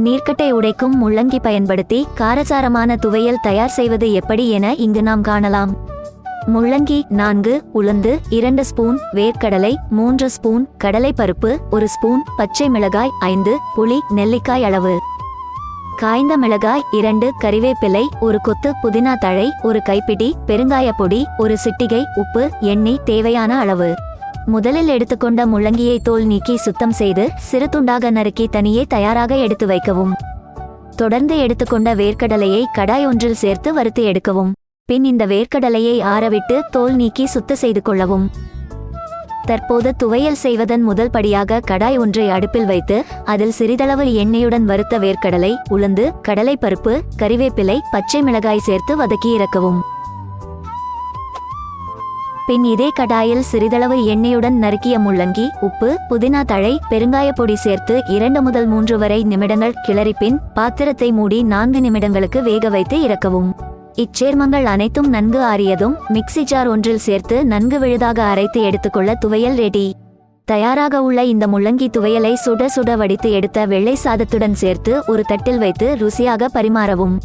நீர்க்கட்டை உடைக்கும் முள்ளங்கி பயன்படுத்தி காரசாரமான துவையல் தயார் செய்வது எப்படி என இங்கு நாம் காணலாம். முள்ளங்கி நான்கு உளுந்து இரண்டு ஸ்பூன் வேர்க்கடலை மூன்று ஸ்பூன் கடலை பருப்பு ஒரு ஸ்பூன் பச்சை மிளகாய் ஐந்து புளி நெல்லிக்காய் அளவு. காய்ந்த மிளகாய் இரண்டு கறிவேப்பிலை ஒரு கொத்து புதினா தழை ஒரு கைப்பிடி பெருங்காயப் பொடி ஒரு சிட்டிகை உப்பு எண்ணெய் தேவையான அளவு. முதலில் எடுத்துக்கொண்ட முள்ளங்கியை தோல் நீக்கி சுத்தம் செய்து சிறு துண்டாக நறுக்கி தனியே தயாராக எடுத்து வைக்கவும். தொடர்ந்து எடுத்துக்கொண்ட வேர்க்கடலையை கடாய் ஒன்றில் சேர்த்து வறுத்து எடுக்கவும். பின் இந்த வேர்க்கடலையை ஆறவிட்டு தோல் நீக்கி சுத்த செய்து கொள்ளவும். தற்போது துவையல் செய்வதன் முதல் படியாக கடாய் ஒன்றை அடுப்பில் வைத்து அதில் சிறிதளவு எண்ணெயுடன் வறுத்த வேர்க்கடலை உளுந்து கடலை பருப்பு கறிவேப்பிலை பச்சை மிளகாய் சேர்த்து வதக்கி இறக்கவும். பின் இதே கடாயில் சிறிதளவு எண்ணெயுடன் நறுக்கிய முள்ளங்கி உப்பு புதினா தழை பெருங்காயப் பொடி சேர்த்து இரண்டு முதல் மூன்று வரை நிமிடங்கள் கிளறி பின் பாத்திரத்தை மூடி நான்கு நிமிடங்களுக்கு வேக வைத்து இறக்கவும். இச்சேர்மங்கள் அனைத்தும் நன்கு ஆறியதும் மிக்ஸி ஜார் ஒன்றில் சேர்த்து நன்கு விழுதாக அரைத்து எடுத்துக்கொள்ள துவையல் ரெடி தயாராக உள்ள இந்த முள்ளங்கி துவையலை சுட சுட வடித்து எடுத்த வெள்ளை சாதத்துடன் சேர்த்து ஒரு தட்டில் வைத்து ருசியாக பரிமாறவும்.